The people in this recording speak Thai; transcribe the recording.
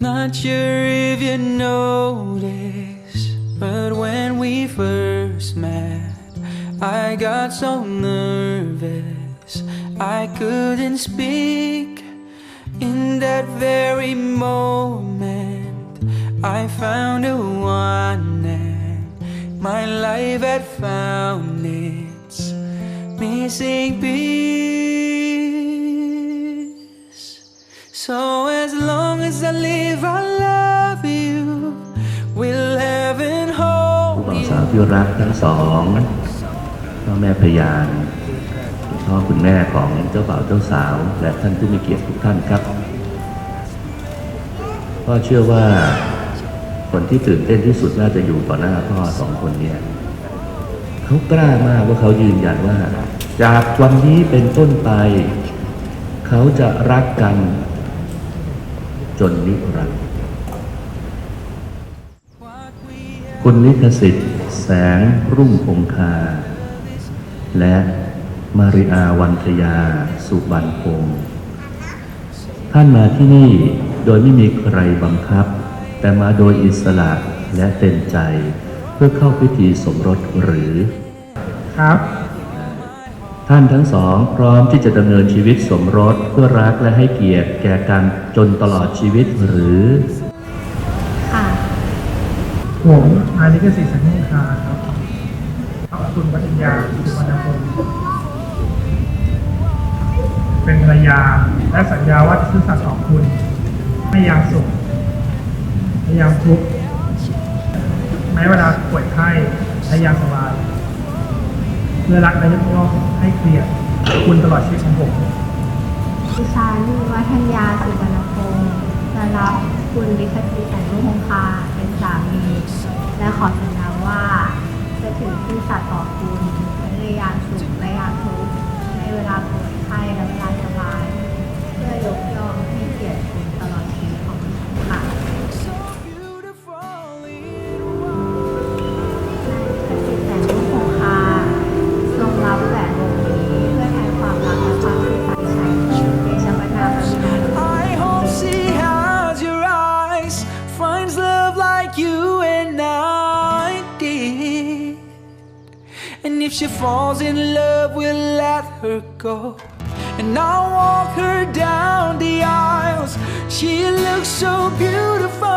Not sure if you noticed, but when we first met, I got so nervous I couldn't speak. In that very moment, I found a one, and my life had found its missing piece. So as long as I live, I love you. Will heaven ผู้ hold you? สาวที่รักทั้งสองพ่อแม่พยานคุณพ่อคุณแม่ของเจ้าบ่าวเจ้าสาว และท่านผู้มีเกียรติทุกท่านครับพ่อเชื่อว่าคนที่ตื่นเต้นที่สุดน่าจะอยู่ต่อหน้าพ่อสองคนเนี่ยเขากล้ามากว่าเขายืนยันว่า จากวันนี้เป็นต้นไป เขาจะรักกัน จนนิรันดร์คุณลิขสิทธิ์ แสงรุ่งคงคา และมาริอาวันทยาสุบันพงศ์ท่านมาที่นี่โดยไม่มีใครบังคับ แต่มาโดยอิสระและเต็มใจ เพื่อเข้าพิธีสมรสหรือ ครับ ท่านทั้งสองพร้อมที่จะดำเนินชีวิตสมรสเพื่อรักและให้เกียรติแก่กันจนตลอดชีวิตหรือ ค่ะ ผมนายลิขสิทธิ์สังฆคาครับขอบคุณปัญญาสุวรรณพงศ์เป็นภรรยาและสัญญาว่าจะซื่อสัตย์ต่อคุณ ไม่ยามสุขไม่ยามทุกข์แม้เวลาป่วยไข้และยามสบาย เพื่อรักและยกย่องให้เกียรติคุณตลอดชีวิตของผมดิฉันวัฒนยาสุวรรณพงศ์จะรับคุณลิขสิทธิ์แสงรุ่งคงคาเป็นสามี และขอสัญญาว่า จะถือที่สัตย์ต่อคุณในยามสุขและยามทุกข์ในเวลาป่วยไข้และเวลาจำ like you and I did. And if she falls in love, we'll let her go. And I'll walk her down the aisles. She looks so beautiful